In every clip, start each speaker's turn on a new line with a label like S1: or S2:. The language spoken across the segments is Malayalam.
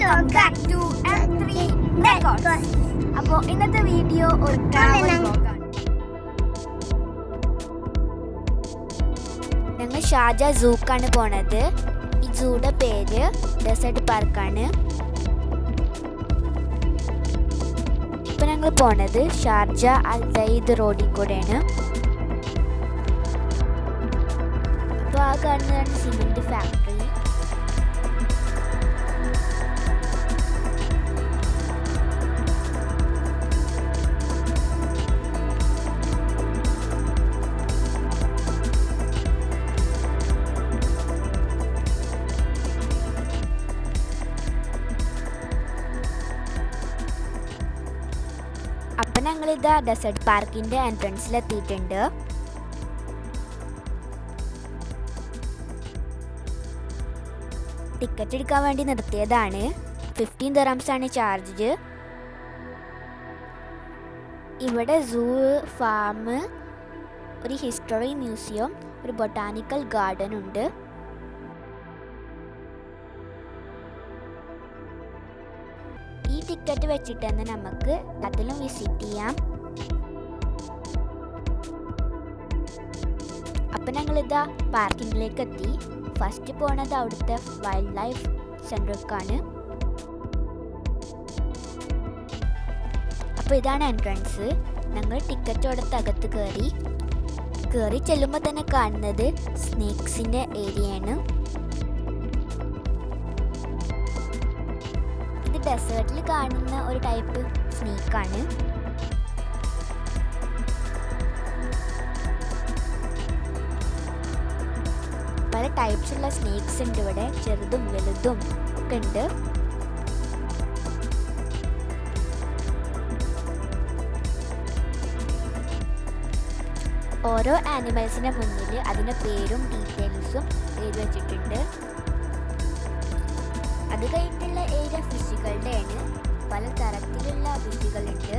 S1: Welcome back to M3 Records. അപ്പോൾ ഇന്നത്തെ വീഡിയോ ഒരു ട്രാവൽ വ്ലോഗാണ് ഞങ്ങൾ ഷാജ സൂക്കാണ് പോണത്. ഈ സൂടെ പേര് ഡെസേർട്ട് പാർക്കാണ് ഇപ്പൊ ഞങ്ങൾ പോണത് ഷാർജ അൽ സയ്യിദ് റോഡിൽ കൂടെയാണ്. അപ്പോൾ ആ കാണുന്നതാണ് സിമെന്റ് ഫാക്ടറി ഞങ്ങൾ ഇതാ ഡെസേർട്ട് പാർക്കിന്റെ എൻട്രൻസിൽ എത്തിയിട്ടുണ്ട് ടിക്കറ്റ് എടുക്കാൻ വേണ്ടി നിർത്തിയതാണ്. ഫിഫ്റ്റീൻ ദറംസ് ആണ് ചാർജ് ഇവിടെ സൂ ഫാം ഒരു ഹിസ്റ്ററി മ്യൂസിയം ഒരു ബൊട്ടാനിക്കൽ ഗാർഡൻ ഉണ്ട്. ടിക്കറ്റ് വെച്ചിട്ട് തന്നെ നമുക്ക് അതിലും വിസിറ്റ് ചെയ്യാം. അപ്പം ഞങ്ങളിതാ പാർക്കിങ്ങിലേക്ക് എത്തി ഫസ്റ്റ് പോണത് അവിടുത്തെ വൈൽഡ് ലൈഫ് സെന്ററിലേക്കാണ് അപ്പോൾ ഇതാണ് എൻട്രൻസ് ഞങ്ങൾ ടിക്കറ്റ് കൊടുത്ത് അകത്ത് കയറി കയറി ചെല്ലുമ്പോൾ തന്നെ കാണുന്നത് സ്നേക്സിന്റെ ഏരിയയാണ് ഡെസേർട്ടിൽ കാണുന്ന ഒരു ടൈപ്പ് സ്നേക്കാണ്. പല ടൈപ്സ് ഉള്ള സ്നേക്സ് ഉണ്ട് ഇവിടെ. ചെറുതും വലുതും ഒക്കെ ഉണ്ട്. ഓരോ ആനിമൽസിന്റെ മുന്നിൽ അതിന്റെ പേരും ഡീറ്റെയിൽസും എഴുതി വെച്ചിട്ടുണ്ട്. അത് കഴിഞ്ഞിട്ടുള്ള ഏരിയ ഫിഷുകളുടെയാണ് പല തരത്തിലുള്ള ഫിഷുകളുണ്ട്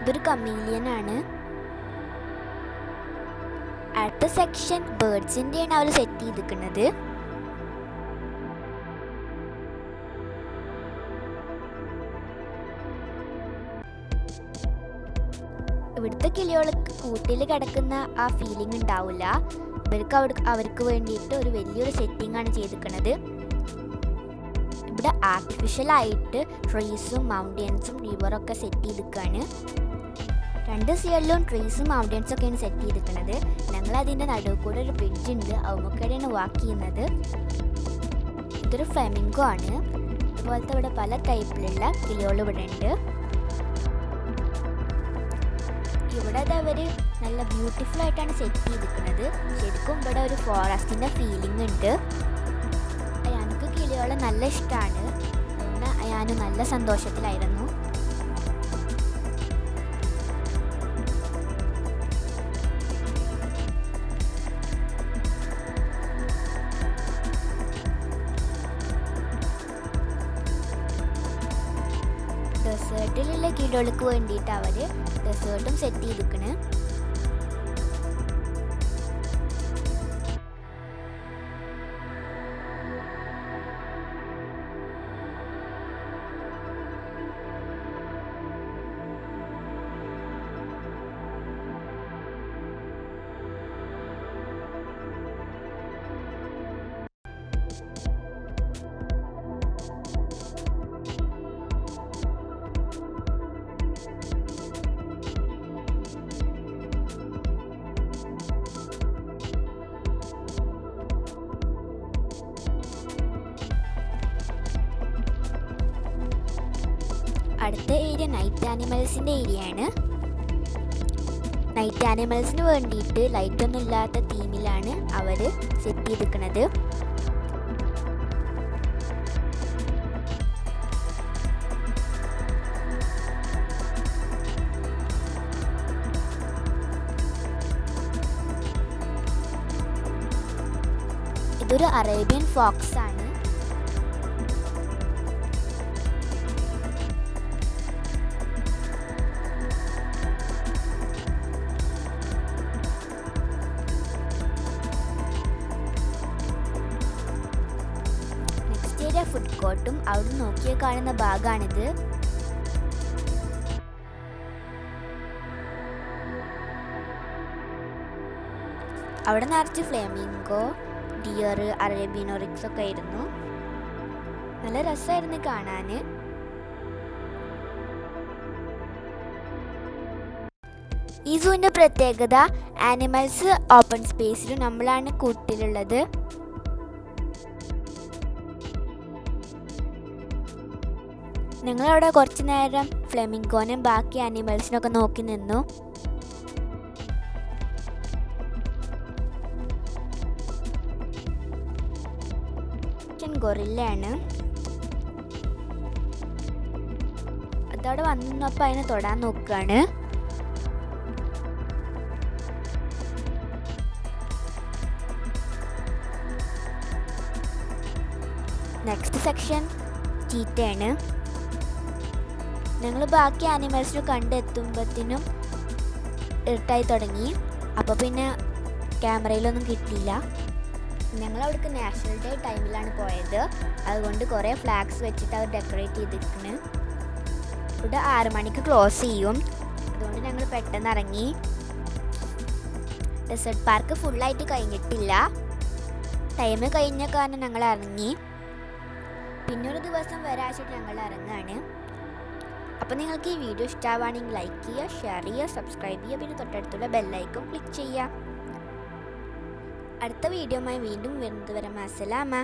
S1: ഇതൊരു കമീലിയൻ ആണ്. അടുത്ത സെക്ഷൻ ബേർഡ്സിന്റെയാണ് അവർ സെറ്റ് ചെയ്തിരിക്കുന്നത്. ഇവിടുത്തെ കിളികൾക്ക് കൂട്ടിൽ കിടക്കുന്ന ആ ഫീലിംഗ് ഉണ്ടാവില്ല ഇവർക്ക് അവിടെ അവർക്ക് വേണ്ടിയിട്ട് ഒരു വലിയൊരു സെറ്റിംഗ് ആണ് ചെയ്തിരിക്കുന്നത് ഇവിടെ ആർട്ടിഫിഷ്യലായിട്ട് ട്രീസും മൗണ്ടൻസും റിവറൊക്കെ സെറ്റ് ചെയ്തിരിക്കുകയാണ് രണ്ട് സൈഡിലും ട്രീസും മൗണ്ടൻസും ഒക്കെയാണ് സെറ്റ് ചെയ്തിരിക്കുന്നത് ഞങ്ങൾ അതിന്റെ നടുവ് കൂടെ ഒരു ബ്രിഡ്ജ് ഉണ്ട്. അവമൊക്കെയാണ് വാക്ക് ചെയ്യുന്നത്. ഇതൊരു ഫ്ലെമിംഗോ ആണ്. അതുപോലത്തെ ഇവിടെ പല ടൈപ്പിലുള്ള കിളികൾ ഇവിടെ ഉണ്ട്. ഇവിടെ അവർ നല്ല ബ്യൂട്ടിഫുൾ ആയിട്ടാണ് സെറ്റ് ചെയ്തിരിക്കുന്നത്. ശരിക്കും ഇവിടെ ഒരു ഫോറസ്റ്റിന്റെ ഫീലിംഗ് ഉണ്ട്. അയാൾക്ക് കിളികളെ നല്ല ഇഷ്ടമാണ് അയാൾ നല്ല സന്തോഷത്തിലായിരുന്നു. ഡെസേർട്ടിലുള്ള കിളികൾക്ക് വേണ്ടിയിട്ട് അവർ ഡെസേർട്ടും സെറ്റ് ചെയ്തിരിക്കണ്. അടുത്ത ഏരിയ നൈറ്റ് ആനിമൽസിന്റെ ഏരിയ ആണ്. നൈറ്റ് ആനിമൽസിന് വേണ്ടിയിട്ട് ലൈറ്റ് ഒന്നും ഇല്ലാത്ത തീമിലാണ് അവർ സെറ്റ് ചെയ്തിരിക്കുന്നത് ഇതൊരു അറേബ്യൻ ഫോക്സ് ആണ്. സ്പോട്ടും അവിടെ നോക്കിയ കാണുന്ന ഭാഗമാണിത് അവിടെ നിറച്ച് ഫ്ലേമിംഗോ ഡിയർ അറേബിയനോറിക്സ് ഒക്കെ ആയിരുന്നു. നല്ല രസമായിരുന്നു കാണാൻ ഈ സൂവിന്റെ പ്രത്യേകത ആനിമൽസ് ഓപ്പൺ സ്പേസിൽ നമ്മളാണ് കൂട്ടിലുള്ളത്. ഞങ്ങളവിടെ കുറച്ച് നേരം ഫ്ലെമിംഗോനും ബാക്കി ആനിമൽസിനൊക്കെ നോക്കി നിന്നു. ഗൊറില്ലയാണ് അതവിടെ വന്നപ്പോൾ അതിനെ തൊടാൻ നോക്കുകയാണ് നെക്സ്റ്റ് സെക്ഷൻ ചീറ്റയാണ് ഞങ്ങൾ ബാക്കി ആനിമൽസിനെ കണ്ടെത്തുമ്പോഴത്തേനും ഇരുട്ടായി തുടങ്ങി. അപ്പോൾ പിന്നെ ക്യാമറയിലൊന്നും കിട്ടിയില്ല. ഞങ്ങൾ അവിടേക്ക് നാഷണൽ ഡേ ടൈമിലാണ് പോയത്. അതുകൊണ്ട് കുറേ ഫ്ലാഗ്സ് വെച്ചിട്ട് അവർ ഡെക്കറേറ്റ് ചെയ്തിരിക്കുന്നു ഇവിടെ ആറ് മണിക്ക് ക്ലോസ് ചെയ്യും. അതുകൊണ്ട് ഞങ്ങൾ പെട്ടെന്ന് ഇറങ്ങി. ഡെസേർട്ട് പാർക്ക് ഫുള്ളായിട്ട് കഴിഞ്ഞിട്ടില്ല. ടൈം കഴിഞ്ഞ കാരണം ഞങ്ങൾ ഇറങ്ങി. പിന്നൊരു ദിവസം വരാഴ്ച ഞങ്ങൾ ഇറങ്ങാണ്. അപ്പോൾ നിങ്ങൾക്ക് ഈ വീഡിയോ ഇഷ്ടമാവുകയാണെങ്കിൽ ലൈക്ക് ചെയ്യുക ഷെയർ ചെയ്യുക സബ്സ്ക്രൈബ് ചെയ്യുക പിന്നെ തൊട്ടടുത്തുള്ള ബെല്ലൈക്കും ക്ലിക്ക് ചെയ്യുക. അടുത്ത വീഡിയോയുമായി വീണ്ടും വരുന്നത് വരെ അസ്സലാമ